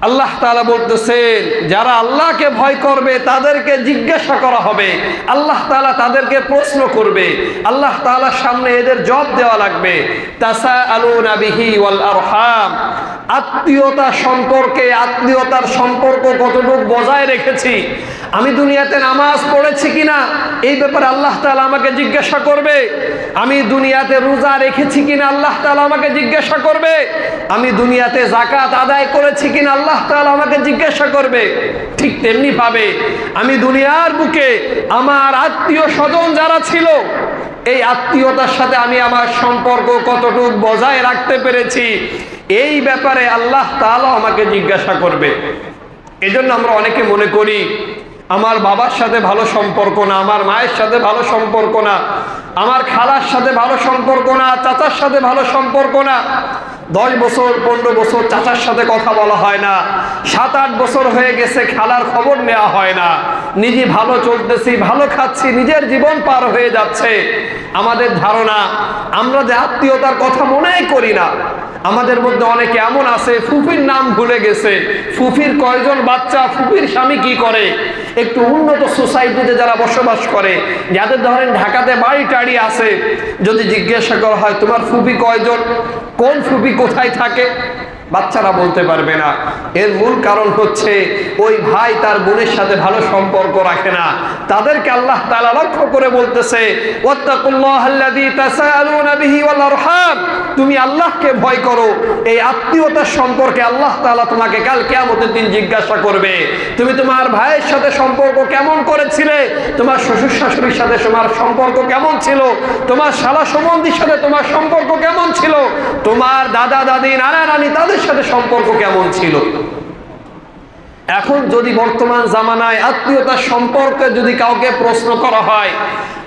আল্লাহ তালা বলতেছেন, যারা আল্লাহকে ভয় করবে, তাদেরকে জিজ্ঞাসা করা হবে। আল্লাহ তালা তাদেরকে প্রশ্ন করবে। আল্লাহ তালার সামনে এদের জব দেওয়া লাগবে। তাসা আলু নাবিহি ওয়াল আরহাম। আত্মীয়তা সম্পর্কে, আত্মীয়তার সম্পর্ক কতটুকু বজায় রেখেছি, আমি দুনিয়াতে নামাজ পড়েছি কিনা, এই ব্যাপারে আল্লাহ তাআলা আমাকে জিজ্ঞাসা করবে। আমি দুনিয়াতে রোজা রেখেছি কিনা, আল্লাহ তাআলা আমাকে জিজ্ঞাসা করবে। আমি দুনিয়াতে জাকাত আদায় করেছি কিনা, আল্লাহ তাআলা আমাকে জিজ্ঞাসা করবে। ঠিক তেমনি ভাবে আমি দুনিয়ার বুকে আমার আত্মীয় স্বজন যারা ছিল, এই আত্মীয়তার সাথে আমি আমার সম্পর্ক কতটুকু বজায় রাখতে পেরেছি এই ব্যাপারে আল্লাহ তাআলা আমাকে জিজ্ঞাসা করবে। এজন্য আমরা অনেকে মনে করি, আমার বাবার সাথে ভালো সম্পর্ক না, আমার মায়ের সাথে ভালো সম্পর্ক না, আমার খালার সাথে ভালো সম্পর্ক না, চাচার সাথে ভালো সম্পর্ক না। দশ বছর, পনেরো বছর চাচার সাথে কথা বলা হয় না। সাত আট বছর হয়ে গেছে, খালার খবর নেওয়া হয় না। নিজে ভালো চলতেছি, ভালো খাচ্ছি, নিজের জীবন পার হয়ে যাচ্ছে। আমাদের ধারণা, আমরা যে আত্মীয়তার কথা মনেই করি না। আমাদের মধ্যে অনেকে এমন আছে, ফুফির নাম ভুলে গেছে। ফুফির কয়জন বাচ্চা, ফুফির স্বামী কি করে? একটু উন্নত সোসাইটিতে যারা বসবাস করে, যাদের ধরেন ঢাকাতে বাড়ি টাড়ি আছে, যদি জিজ্ঞাসা করা হয়, তোমার ফুফি কয়জন? কোন ফুফি কোথায় থাকে? বাচ্চারা বলতে পারবে না। এর মূল কারণ হচ্ছে ওই ভাই তার বোনের সাথে ভালো সম্পর্ক রাখে না। তাদেরকে আল্লাহ তাআলা লক্ষ্য করে বলতেছে তুমি আল্লাহকে ভয় করো। এই আত্মীয়তার সম্পর্কে আল্লাহ তাআলা তোমাকে কাল কিয়ামতের দিন জিজ্ঞাসা করবে। তুমি তোমার ভাইয়ের সাথে সম্পর্ক কেমন করেছিলে? তোমার শ্বশুর শাশুড়ির সাথে তোমার সম্পর্ক কেমন ছিল? তোমার শালা সম্বন্ধীর সাথে তোমার সম্পর্ক কেমন ছিল? তোমার দাদা, দাদি, নানা, নানি তাদের সাথে সম্পর্ক কেমন ছিল? এখন যদি বর্তমান জামানায় আত্মীয়তার সম্পর্কে যদি কাউকে প্রশ্ন করা হয়,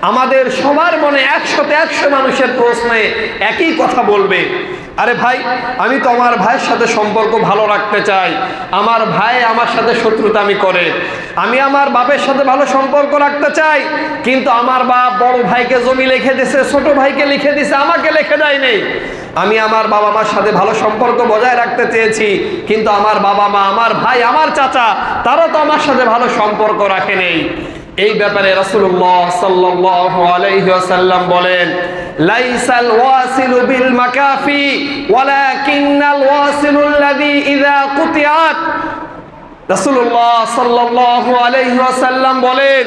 আমাদের সবার মনে একশোতে একশো মানুষের প্রশ্নে একই কথা বলবে। আরে ভাই, আমি তো আমার ভাইয়ের সাথে সম্পর্ক ভালো রাখতে চাই। আমার ভাই আমার সাথে শত্রুতামি করে। আমি আমার বাপের সাথে ভালো সম্পর্ক রাখতে চাই, কিন্তু আমার বাপ বড় ভাইকে জমি লিখে দিছে, ছোট ভাইকে লিখে দিছে, আমাকে লিখে দেয় নেই আমি আমার বাবা মার সাথে ভালো সম্পর্ক বজায় রাখতে চেয়েছি, কিন্তু আমার বাবা মা, আমার ভাই, আমার চাচা, তারা তো আমার সাথে ভালো সম্পর্ক রাখে নেই। এই ব্যাপারে রাসূলুল্লাহ সাল্লাল্লাহু আলাইহি ওয়াসাল্লাম বলেন, লাইসাল ওয়াসিলু বিল মাকাফি, ওয়ালাকিন্নাল ওয়াসিলুল্লাযী ইযা কুতিয়াত ওয়াসাল্লাম বলেন,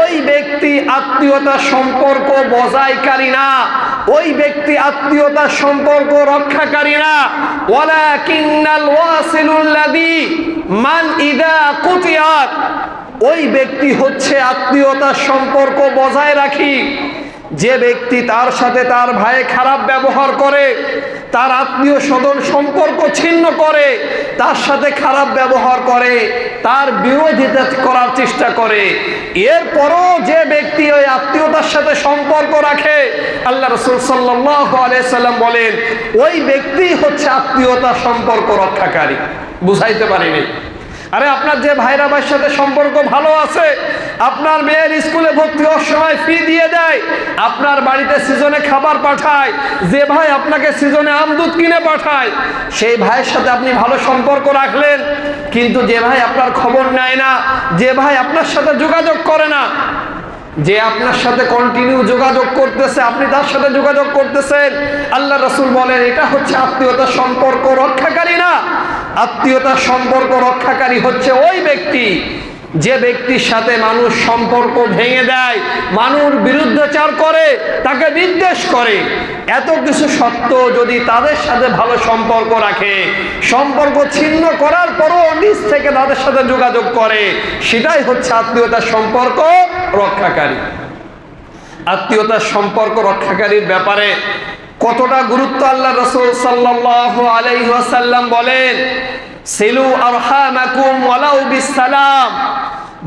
ওই ব্যক্তি আত্মীয়তার সম্পর্ক বজায়কারী না, ওই ব্যক্তি আত্মীয়তার সম্পর্ক রক্ষাকারী না। ওয়াসিলুল্লাযী মান ইদা ওই ব্যক্তি হচ্ছে আত্মীয়তার সম্পর্ক বজায় রাখি। যে ব্যক্তি তার সাথে তার ভাই খারাপ ব্যবহার করে, তার আত্মীয় স্বজন সম্পর্ক ছিন্ন করে, তার সাথে খারাপ ব্যবহার করে, তার বিরোধিতা করার চেষ্টা করে, এরপরও যে ব্যক্তি ওই আত্মীয়তার সাথে সম্পর্ক রাখে, আল্লাহ রসুল সাল্লাম বলেন, ওই ব্যক্তি হচ্ছে আত্মীয়তার সম্পর্ক রক্ষাকারী। বুঝাইতে পারিনি? আরে আপনার যে ভাইরা ভাইয়ের সাথে সম্পর্ক ভালো আছে, আপনার মেয়ের স্কুলে ভর্তি হওয়ার সময় ফি দিয়ে দেয়, আপনার বাড়িতে সিজনে খাবার পাঠায়, যে ভাই আপনাকে সিজনে আমদুধ কিনে পাঠায়, সেই ভাইয়ের সাথে আপনি ভালো সম্পর্ক রাখলেন, কিন্তু যে ভাই আপনার খবর নেয় না, যে ভাই আপনার সাথে যোগাযোগ করে না, যে আপনার সাথে কন্টিনিউ যোগাযোগ করতেছে, আপনি তার সাথে যোগাযোগ করতেছেন, আল্লাহ রসুল বলেন, এটা হচ্ছে আত্মীয়তার সম্পর্ক রক্ষাকারী না। আত্মীয়তার সম্পর্ক রক্ষাকারী হচ্ছে ওই ব্যক্তি। যে ব্যক্তির সাথে মানুষ সম্পর্ক ভেঙে দেয়, মানুষ বিরুদ্ধাচার করে, তাকে নির্দেশ করে। এত কিছু সত্ত্বেও যদি তাদের সাথে ভালো সম্পর্ক রাখে, সম্পর্ক ছিন্ন করার পরও নিজ থেকে তাদের সাথে যোগাযোগ করে, সেটাই হচ্ছে আত্মীয়তার সম্পর্ক রক্ষাকারী। আত্মীয়তার সম্পর্ক রক্ষাকারীর ব্যাপারে কতটা গুরুত্ব আল্লাহ রসুল সাল্লাহ আলাইসাল্লাম বলেন, সিলু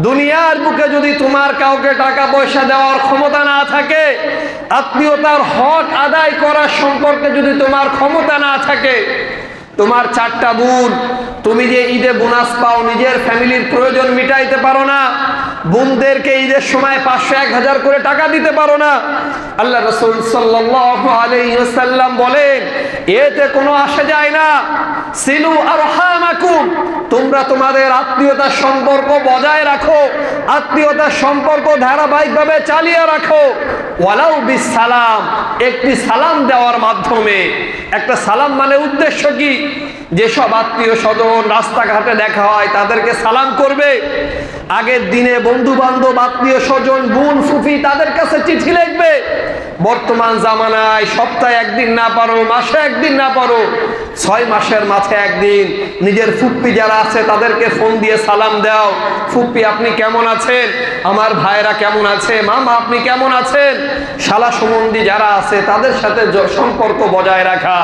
দুনিয়ার বুকে যদি তোমার কাউকে টাকা পয়সা দেওয়ার ক্ষমতা না থাকে আত্মীয়তার হক আদায় করার সম্পর্কে যদি তোমার ক্ষমতা না থাকে, তোমার চারটা বোন, তুমি যে ঈদে বোনাস পাও, নিজের ফ্যামিলির প্রয়োজন মিটাইতে পারো না। বোনদেরকে ঈদের সময় পাঁচশো, এক হাজার করে টাকা দিতে পারো না। আল্লাহ রসুল সাল্লাম বলেন, এতে কোনো আসা যায় না। সিলু আর তোমরা তোমাদের আত্মীয়তার সম্পর্ক বজায় রাখো, আত্মীয়তার সম্পর্ক ধারাবাহিকভাবে চালিয়ে রাখো। ওয়ালাউ বিস সালাম একটি সালাম দেওয়ার মাধ্যমে। একটা সালাম মানে উদ্দেশ্য কি? যেসব আত্মীয় স্বজন রাস্তাঘাটে দেখা হয়, তাদেরকে সালাম করবে। আগের দিনে বন্ধু বান্ধব আত্মীয় স্বজন, বোন সুফি তাদের কাছে চিঠি লিখবে। বর্তমান জামানায় সপ্তাহে একদিন না পারো, মাসে একদিন না পারো ছয় মাসের মাথায় একদিন নিজের ফুপ্পি যারা আছে তাদেরকে ফোন দিয়ে সালাম দাও। ফুপ্পি, আপনি কেমন আছেন? আমার ভাইরা কেমন আছে? মামা, আপনি কেমন আছেন? শালা সম্বন্ধী যারা আছে, তাদের সাথে সম্পর্ক বজায় রাখা।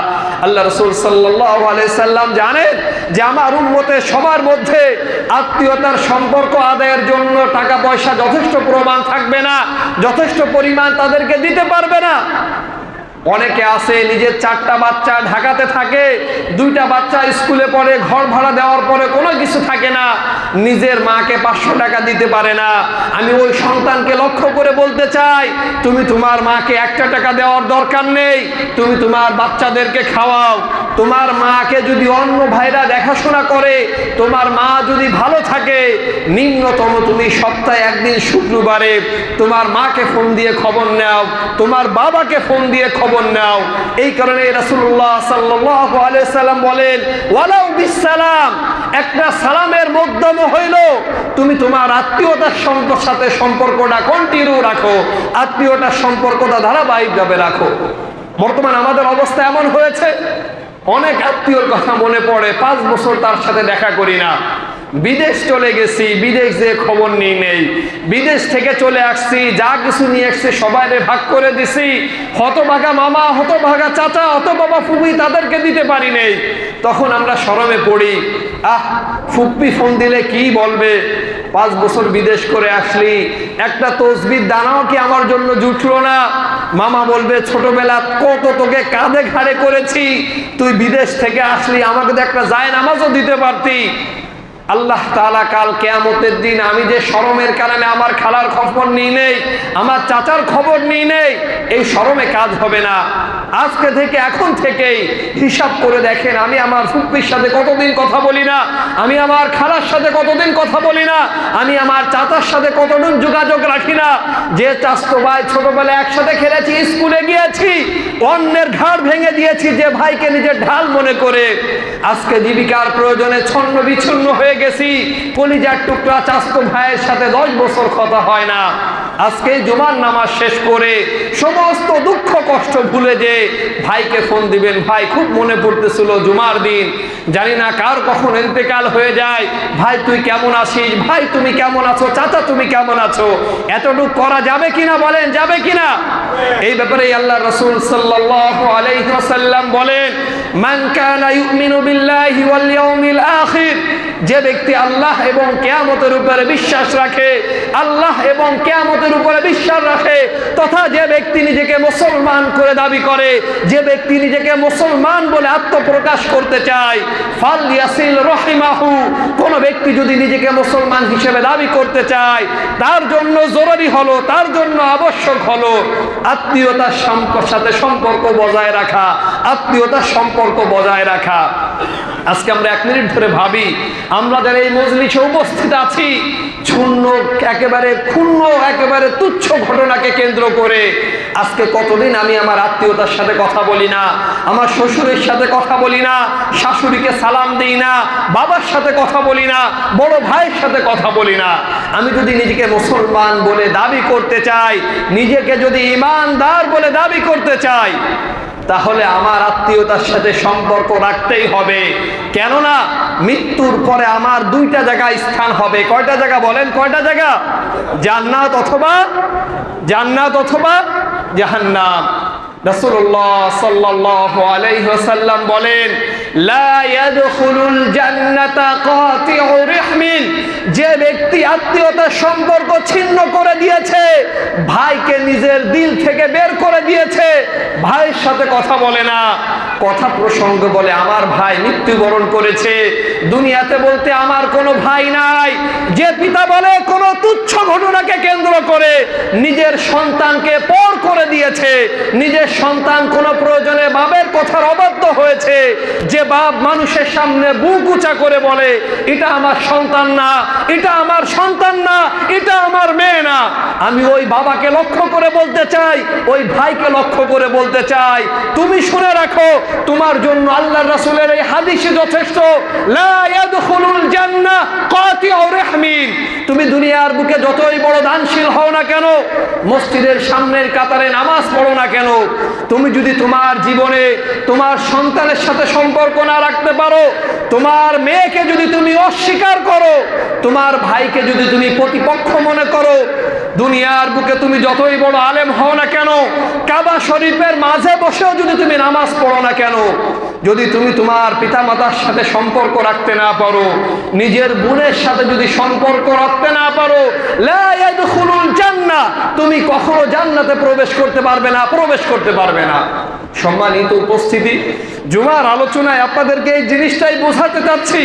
আল্লাহ রসুল সাল্লাম জানেন যে আমার উন্মতে সবার মধ্যে আত্মীয়তার সম্পর্ক আদায়ের জন্য টাকা পয়সা যথেষ্ট প্রমাণ থাকবে না, যথেষ্ট পরিমাণ তাদেরকে দিতে পারবে না। অনেকে আছে, নিজের চারটা বাচ্চা ঢাকাতে থাকে, দুইটা বাচ্চা স্কুলে পড়ে, ঘর ভাড়া দেওয়ার পরে কোনো কিছু থাকে না, নিজের মাকে পাঁচশো টাকা দিতে পারে না। আমি ওই সন্তানকে লক্ষ্য করে বলতে চাই, তুমি তোমার মাকে একটা টাকা দেওয়ার দরকার নেই, তুমি তোমার বাচ্চাদেরকে খাওয়াও। তোমার মাকে যদি অন্য ভাইরা দেখাশোনা করে, তোমার মা যদি ভালো থাকে, নিম্নতম তুমি সপ্তাহে একদিন শুক্রবারে তোমার মাকে ফোন দিয়ে খবর নাও, তোমার বাবাকে ফোন দিয়ে খবর নাও। এই কারণে রাসূলুল্লাহ সাল্লাল্লাহু আলাইহি সাল্লাম বলেন, ওয়ালাউ বিসালাম একটা সালামের মধ্যম হইল। তুমি তোমার আত্মীয়তার সম্পর্ক সাথে সম্পর্কটা কন্টিনিউ রাখো। আত্মীয়তার সম্পর্কটা ধারাবাহিকভাবে রাখো। বর্তমান আমাদের অবস্থা এমন হয়েছে, অনেক আত্মীয়র কথা মনে পড়ে, পাঁচ বছর তার সাথে দেখা করি না। বিদেশ চলে গেছি, বিদেশ যে খবর নিই নেই। বিদেশ থেকে চলে আসছি, যা কিছু নিয়ে আসছি সবাইরে ভাগ করে দিছি। হতভাগা মামা, হতভাগা চাচা অত বাবা ফুপি তাদেরকে দিতে পারি নেই। তখন আমরা শরমে পড়ি, আহ ফুপ্পি ফোন দিলে কি বলবে? পাঁচ বছর বিদেশ করে আসলি, একটা তসবির দানাও কি আমার জন্য জুটলো না? মামা বলবে, ছোটবেলা কত তোকে কাঁধে ঘাড়ে করেছি। তুই বিদেশ থেকে আসলি, আমাকে তো একটা যায় নামাজও দিতে পারতি। আল্লাহ তাআলা কাল কেয়ামতের দিন আমি যে শরমের কারণে আমার খালার খবর নিই নেই, আমার চাচার খবর নিই নেই, এই শরমে কাজ হবে না। আজকে থেকে, এখন থেকেই হিসাব করে দেখেন, আমি আমার ফুপ্পির সাথে কতদিন কথা বলি না, আমি আমার খালার সাথে কতদিন কথা বলি না, আমি আমার চাচার সাথে কতদিন যোগাযোগ রাখি না। যে চাস্তো ভাই ছোটবেলায় একসাথে খেলেছি, স্কুলে গিয়েছি, অন্যের ঘাড় ভেঙে দিয়েছি, যে ভাইকে নিজের ঢাল মনে করে, আজকে জীবিকার প্রয়োজনে ছন্ন বিচ্ছন্ন হয়ে গেছি কলিজার টুকরা চাস্তো ভাইয়ের সাথে দশ বছর কথা হয় না। আজকে জুমার নামাজ শেষ করে সমস্ত দুঃখ কষ্ট ভুলে যে ভাইকে ফোন দিবেন। ভাই, খুব মনে পড়তেছিল জুমার দিন। জানি না কার কখন ইন্তেকাল হয়ে যায়। ভাই, তুই কেমন আছিস? ভাই, তুমি কেমন আছো? চাচা, তুমি কেমন আছো? এতটুকু করা যাবে কিনা বলেন? যাবে কিনা? এই ব্যাপারে আল্লাহ রসুল সাল্লাল্লাহু আলাইহি ওয়াসাল্লাম বলেন যে ব্যক্তি আল্লাহ এবং কেয়ামতের উপরে বিশ্বাস রাখে, আল্লাহ এবং কেয়ামতের উপরে বিশ্বাস রাখে, তথা যে ব্যক্তি নিজেকে মুসলমান করে দাবি করে, যে ব্যক্তি নিজেকে মুসলমান বলে আত্মপ্রকাশ করতে চায়, ফাল ইয়াসিল রহিমাহু, কোন ব্যক্তি যদি নিজেকে মুসলমান হিসেবে দাবি করতে চায়, তার জন্য জরুরি হলো, তার জন্য আবশ্যক হলো আত্মীয়তার সাথে সম্পর্ক বজায় রাখা, আত্মীয়তার সম্পর্ক বজায় রাখা। আজকে আমরা এক মিনিট ধরে ভাবি, আমরা যারা এই মজলিসে উপস্থিত আছি শূন্য একেবারে ক্ষুণ্ণ, একেবারে তুচ্ছ ঘটনাকে কেন্দ্র করে আজকে কতদিন আমি আমার আত্মীয়তার সাথে কথা বলি না, আমার শ্বশুরের সাথে কথা বলি না, শাশুড়িকে সালাম দিই না, বাবার সাথে কথা বলি না, বড় ভাইয়ের সাথে কথা বলি না। আমি যদি নিজেকে মুসলমান বলে দাবি করতে চাই, নিজেকে যদি ইমানদার বলে দাবি করতে চাই তাহলে আমার আত্মীয়তার সাথে সম্পর্ক রাখতেই হবে। কেননা, মৃত্যুর পরে আমার দুইটা জায়গায় স্থান হবে। কয়টা জায়গা বলেন? কয়টা জায়গা? জান্নাত অথবা জান্নাত অথবা জাহান্নাম। বলেন জান্নাতা যে ব্যক্তি আত্মীয়তার সম্পর্ক ছিন্ন করে দিয়েছে, ভাইকে নিজের দিল থেকে বের করে দিয়েছে সাথে কথা বলে না। কথা প্রসঙ্গ বলে আমার ভাই মৃত্যুবরণ করেছে। দুনিয়াতে বলতে আমার কোনো ভাই নাই। যে পিতা বলে কোনো তুচ্ছ ঘটনাকে কেন্দ্র করে নিজের সন্তানকে পর করে দিয়েছে। নিজের সন্তান কোনো প্রয়োজনে বাবের কথার অবাধ্য হয়েছে। যে বাপ মানুষের সামনে বুক উঁচা করে বলে, এটা আমার সন্তান না, এটা আমার সন্তান না, এটা আমার মেয়ে না। আমি ওই বাবাকে লক্ষ্য করে বলতে চাই, ওই ভাইকে লক্ষ্য করে বলতে চাই। তুমি শুনে রাখো তোমার জন্য আল্লাহ রাসূলের এই হাদিসে যথেষ্ট। তুমি দুনিয়ার বুকে যতই বড় দানশীল হও না কেন, মসজিদের সামনের কাতারে নামাজ পড়ো না কেন, তুমি যদি তোমার জীবনে তোমার সন্তানের সাথে সম্পর্ক না রাখতে পারো, তোমার মেয়েকে যদি তুমি অস্বীকার করো, তোমার ভাইকে যদি তুমি প্রতিপক্ষ মনে করো দুনিয়ার বুকে তুমি যতই বড় আলেম হও না কেন, কাবা শরীফের মাঝে বসেও যদি তুমি নামাজ পড়ো না কেন, যদি তুমি তোমার পিতামাতার সাথে সম্পর্ক রাখতে না পারো, নিজের বোনের সাথে যদি সম্পর্ক রাখতে না পারো ইয়াদখুলুল তুমি কখনো জান্নাতে প্রবেশ করতে পারবে না, প্রবেশ করতে পারবে না। সম্মানিত উপস্থিতি, জুমার আলোচনায় আপনাদেরকে এই জিনিসটাই বোঝাতে চাচ্ছি